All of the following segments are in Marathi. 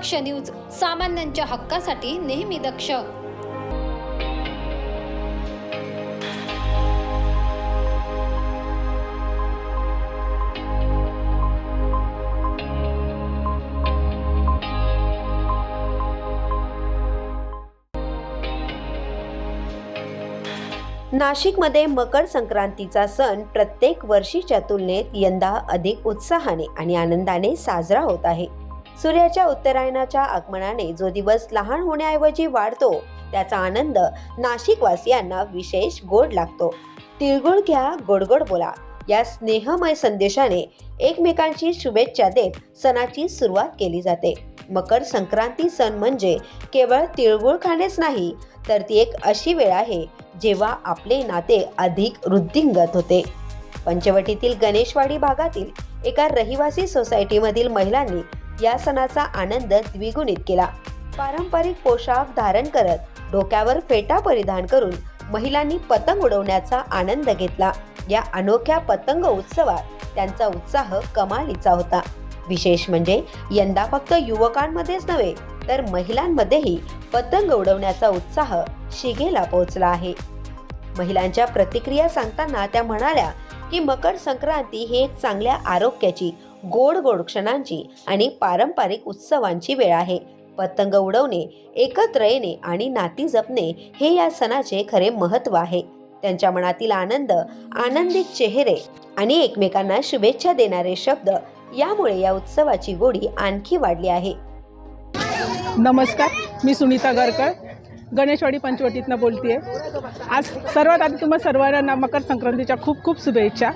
दक्ष न्यूज सामान्यांच्या हक्कासाठी नेहमी दक्ष. नाशिकमध्ये मकर संक्रांतीचा सण प्रत्येक वर्षीच्या तुलनेत यंदा अधिक उत्साहाने आणि आनंदाने साजरा होत आहे. सूर्याच्या उत्तरायणाच्या आगमनाने जो दिवस लहान होण्याऐवजी वाढतो त्याचा आनंद नाशिकवासियांना विशेष गोड लागतो. तिळगुळ घ्या गोडगोड बोला. या स्नेहमय संदेशाने एकमेकांची शुभेच्छा देत सणाची सुरुवात केली जाते. मकर संक्रांती सण म्हणजे केवळ तिळगुळ खाणेच नाही तर ती एक अशी वेळ आहे जेव्हा आपले नाते अधिक वृद्धिंगत होते. पंचवटीतील गणेशवाडी भागातील एका रहिवासी सोसायटीमधील महिलांनी या सणाचा आनंद द्विगुणित केला. पारंपरिक पोशाख धारण करत डोक्यावर फेटा परिधान करून महिलांनी पतंग उडवण्याचा आनंद घेतला. या अनोख्या पतंग उत्सवात त्यांचा उत्साह कमालीचा होता. विशेष म्हणजे यंदा फक्त युवकांमध्येच नव्हे तर महिलांमध्येही पतंग उडवण्याचा उत्साह शिगेला पोहोचला आहे. महिलांच्या प्रतिक्रिया सांगताना त्या म्हणाल्या की मकर संक्रांती ही एक चांगल्या आरोग्याची गोड गोड क्षणांची आणि पारंपरिक उत्सवांची वेळ आहे. पतंग उडवणे एकत्र येणे आणि नाती जपणे हे या सणाचे खरे महत्त्व आहे. त्यांच्या मनातील आनंद आनंदित चेहरे आणि एकमेकांना शुभेच्छा देणारे शब्द यामुळे या उत्सवाची गोडी आणखी वाढली आहे. नमस्कार मी सुनीता गरकर गणेशवाडी पंचवटीतनं बोलते आज सर्वात आधी तुम्हा सर्वांना मकर संक्रांतीच्या खूप खूप शुभेच्छा.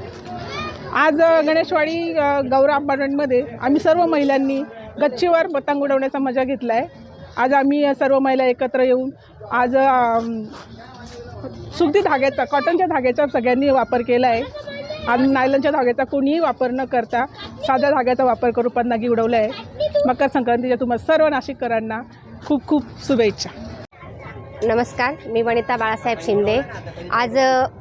आज गणेशवाडी गौरा गौरव अपार्टमेंटमध्ये आम्ही सर्व महिलांनी गच्चीवर पतंग उडवण्याचा मजा घेतला आहे आज आम्ही सर्व महिला एकत्र येऊन आज अम, सुगदी धाग्याचा कॉटनच्या धाग्याचा सगळ्यांनी वापर केला आहे आणि नायलनच्या धाग्याचा कोणीही वापर न करता साध्या धाग्याचा वापर करून पतंगी उडवला आहे मकर संक्रांतीच्या तुम्हाला सर्व नाशिककरांना खूप खूप शुभेच्छा. नमस्कार मी वनिता बाळासाहेब शिंदे. आज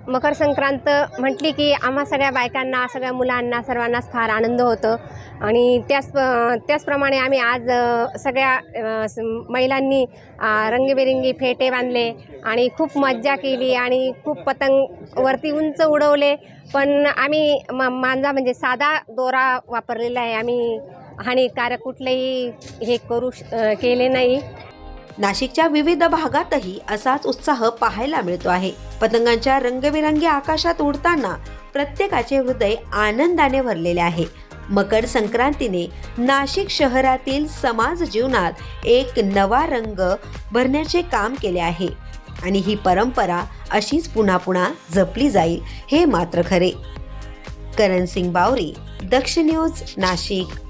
मकर संक्रांत म्हटली की आम्हा सगळ्या बायकांना सगळ्या मुलांना सर्वांनाच फार आनंद होतो. आणि त्याच त्याचप्रमाणे आम्ही आज सगळ्या महिलांनी रंगीबेरंगी फेटे बांधले आणि खूप मज्जा केली आणि खूप पतंग वरती उंच उडवले. पण आम्ही म मांजा म्हणजे साधा दोरा वापरलेला आहे. आम्ही हानिकारक कुठलेही हे करू श- केले नाही. नाशिकच्या विविध भागातही असाच उत्साह पाहायला मिळतो आहे. पतंगांच्या रंगबिरंगी आकाशात उडताना प्रत्येकाचे हृदय आनंदाने भरलेले आहे. मकर संक्रांतीने नाशिक शहरातील समाज जीवनात एक नवा रंग भरण्याचे काम केले आहे. आणि ही परंपरा अशीच पुन्हा पुन्हा जपली जाईल हे मात्र खरे. करण सिंग बावरी दक्ष न्यूज नाशिक.